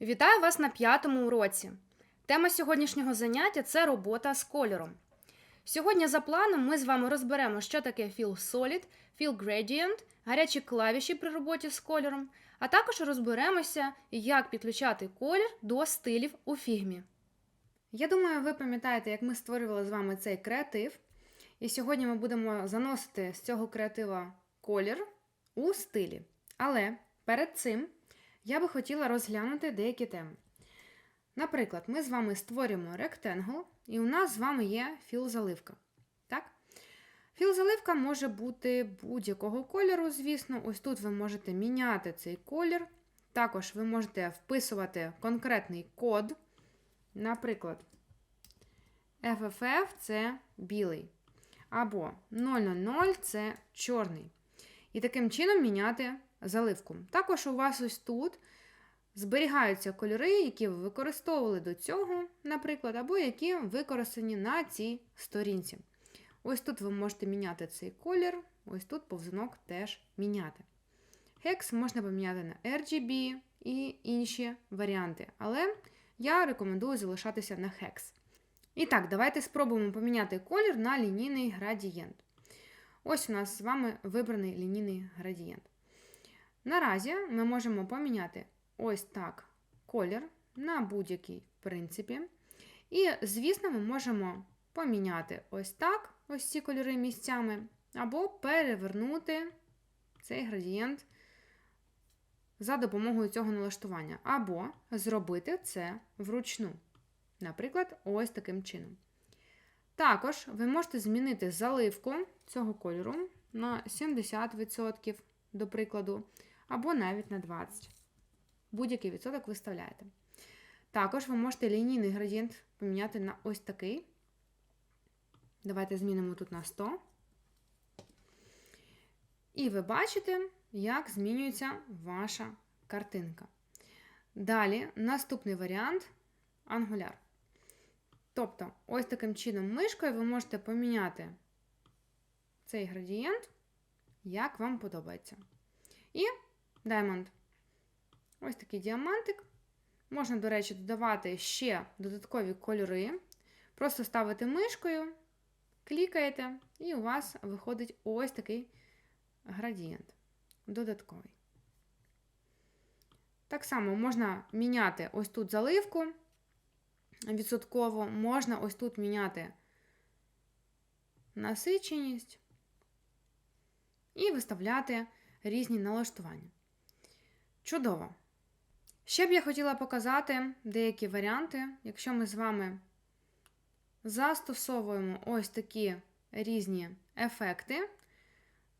Вітаю вас на п'ятому уроці. Тема сьогоднішнього заняття це робота з кольором. Сьогодні за планом ми з вами розберемо, що таке Fill Solid, Fill Gradient, гарячі клавіші при роботі з кольором, а також розберемося, як підключати колір до стилів у фігмі. Я думаю, ви пам'ятаєте, як ми створювали з вами цей креатив. І сьогодні ми будемо заносити з цього креатива колір у стилі. Але перед цим я би хотіла розглянути деякі теми. Наприклад, ми з вами створюємо ректенгл, і у нас з вами є філ-заливка. Так? Філ-заливка може бути будь-якого кольору, звісно. Ось тут ви можете міняти цей колір. Також ви можете вписувати конкретний код. Наприклад, FFF це білий. Або 000 це чорний. І таким чином міняти заливку. Також у вас ось тут зберігаються кольори, які ви використовували до цього, наприклад, або які використані на цій сторінці. Ось тут ви можете міняти цей колір, ось тут повзунок теж міняти. Hex можна поміняти на RGB і інші варіанти, але я рекомендую залишатися на Hex. І так, давайте спробуємо поміняти колір на лінійний градієнт. Ось у нас з вами вибраний лінійний градієнт. Наразі ми можемо поміняти ось так колір на будь-який в принципі. І, звісно, ми можемо поміняти ось так ось ці кольори місцями, або перевернути цей градієнт за допомогою цього налаштування, або зробити це вручну. Наприклад, ось таким чином. Також ви можете змінити заливку цього кольору на 70%, до прикладу, або навіть на 20%. Будь-який відсоток виставляєте. Також ви можете лінійний градієнт поміняти на ось такий. Давайте змінимо тут на 100. І ви бачите, як змінюється ваша картинка. Далі, наступний варіант ангуляр. Тобто, ось таким чином мишкою ви можете поміняти цей градієнт, як вам подобається. І Diamond. Ось такий діамантик. Можна, до речі, додавати ще додаткові кольори. Просто ставите мишкою, клікаєте, і у вас виходить ось такий градієнт додатковий. Так само можна міняти ось тут заливку відсотково, можна ось тут міняти насиченість і виставляти різні налаштування. Чудово! Ще б я хотіла показати деякі варіанти, якщо ми з вами застосовуємо ось такі різні ефекти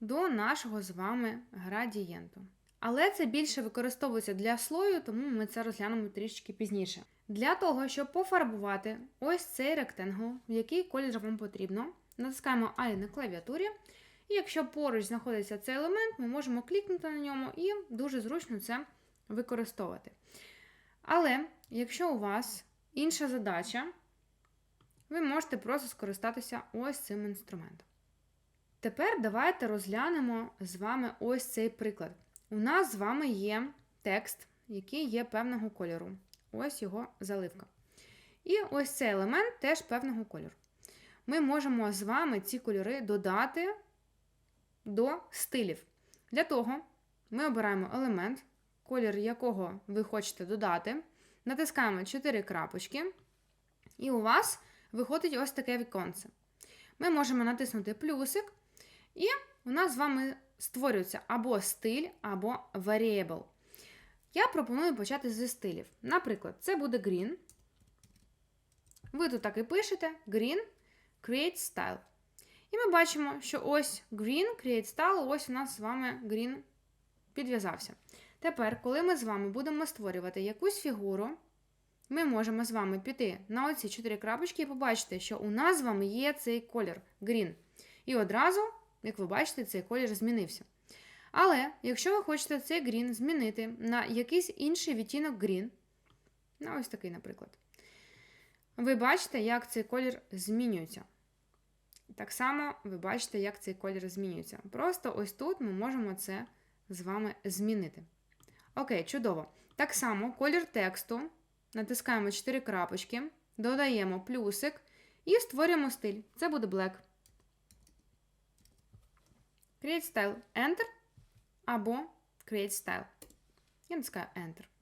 до нашого з вами градієнту. Але це більше використовується для слою, тому ми це розглянемо трішки пізніше. Для того, щоб пофарбувати ось цей ректенгл, який колір вам потрібно, натискаємо I на клавіатурі. І якщо поруч знаходиться цей елемент, ми можемо клікнути на ньому і дуже зручно це використовувати. Але якщо у вас інша задача, ви можете просто скористатися ось цим інструментом. Тепер давайте розглянемо з вами ось цей приклад. У нас з вами є текст, який є певного кольору. Ось його заливка. І ось цей елемент теж певного кольору. Ми можемо з вами ці кольори додати до стилів. Для того ми обираємо елемент, колір якого ви хочете додати. Натискаємо 4 крапочки, і у вас виходить ось таке віконце. Ми можемо натиснути плюсик, і у нас з вами створюється або стиль, або variable. Я пропоную почати зі стилів. Наприклад, це буде green. Ви тут так і пишете: green, create style. І ми бачимо, що ось green, create style, ось у нас з вами green підв'язався. Тепер, коли ми з вами будемо створювати якусь фігуру, ми можемо з вами піти на оці чотири крапочки і побачити, що у нас з вами є цей колір green. І одразу, як ви бачите, цей колір змінився. Але, якщо ви хочете цей green змінити на якийсь інший відтінок green, на ось такий, наприклад, ви бачите, як цей колір змінюється. Так само ви бачите, як цей колір змінюється. Просто ось тут ми можемо це з вами змінити. Окей, чудово. Так само колір тексту. Натискаємо 4 крапочки, додаємо плюсик і створюємо стиль. Це буде black. Create style Enter або Create style. Я натискаю Enter.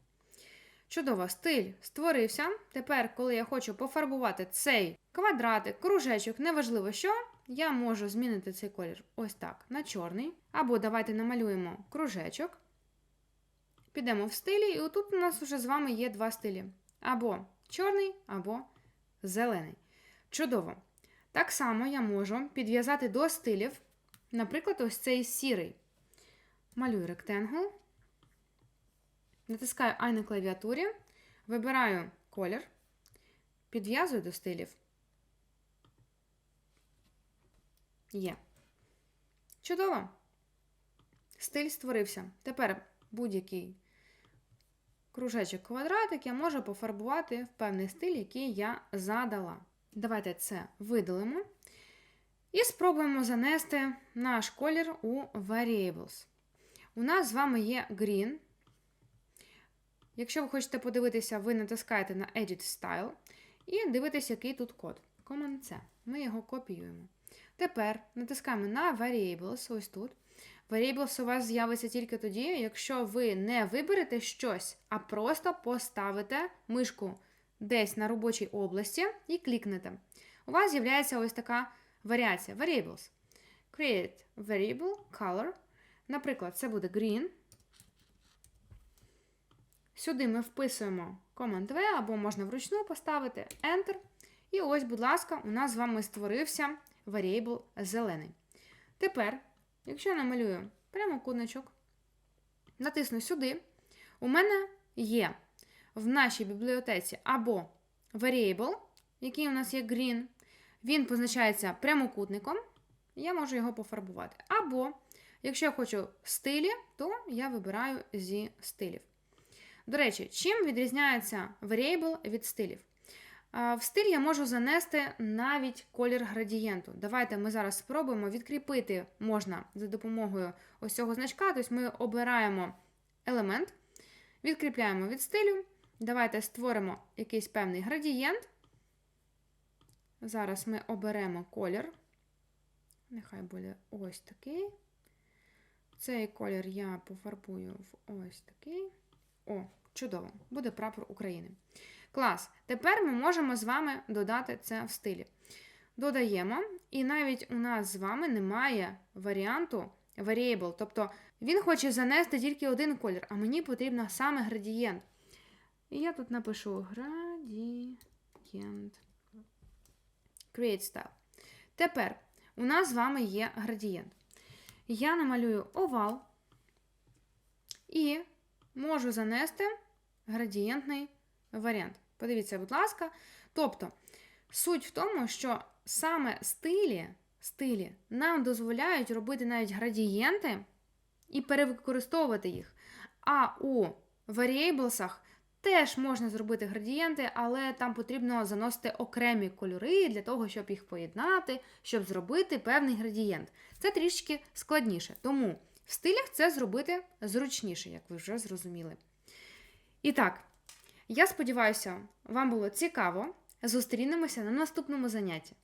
Чудово, стиль створився. Тепер, коли я хочу пофарбувати цей квадратик, кружечок, неважливо що, я можу змінити цей колір ось так на чорний. Або давайте намалюємо кружечок. Підемо в стилі, і отут у нас вже з вами є два стилі: або чорний, або зелений. Чудово. Так само я можу підв'язати до стилів, наприклад, ось цей сірий. Малюю ректенгл. Натискаю I на клавіатурі, вибираю колір, підв'язую до стилів. Є. Чудово. Стиль створився. Тепер будь-який кружечок квадратик я можу пофарбувати в певний стиль, який я задала. Давайте це видалимо. І спробуємо занести наш колір у Variables. У нас з вами є Green. Якщо ви хочете подивитися, ви натискаєте на Edit Style і дивитесь, який тут код. Command-C. Ми його копіюємо. Тепер натискаємо на Variables, ось тут. Variables у вас з'явиться тільки тоді, якщо ви не виберете щось, а просто поставите мишку десь на робочій області і клікнете. У вас з'являється ось така варіація. Variables. Create variable color. Наприклад, це буде green. Сюди ми вписуємо Command-V, або можна вручну поставити Enter. І ось, будь ласка, у нас з вами створився variable зелений. Тепер, якщо я намалюю прямокутничок, натисну сюди, у мене є в нашій бібліотеці або variable, який у нас є green, він позначається прямокутником, я можу його пофарбувати. Або, якщо я хочу стилі, то я вибираю зі стилів. До речі, чим відрізняється variable від стилів? В стиль я можу занести навіть колір градієнту. Давайте ми зараз спробуємо відкріпити можна за допомогою ось цього значка. Тобто ми обираємо елемент, відкріпляємо від стилю. Давайте створимо якийсь певний градієнт. Зараз ми оберемо колір. Нехай буде ось такий. Цей колір я пофарбую в ось такий. О, чудово! Буде прапор України. Клас. Тепер ми можемо з вами додати це в стилі. Додаємо, і навіть у нас з вами немає варіанту variable. Тобто він хоче занести тільки один колір, а мені потрібно саме градієнт. І я тут напишу градієнт. Create style. Тепер у нас з вами є градієнт. Я намалюю овал і можу занести градієнтний варіант. Подивіться, будь ласка. Тобто, суть в тому, що саме стилі, стилі нам дозволяють робити навіть градієнти і перевикористовувати їх. А у variables теж можна зробити градієнти, але там потрібно заносити окремі кольори для того, щоб їх поєднати, щоб зробити певний градієнт. Це трішки складніше. Тому в стилях це зробити зручніше, як ви вже зрозуміли. І так, я сподіваюся, вам було цікаво. Зустрінемося на наступному занятті.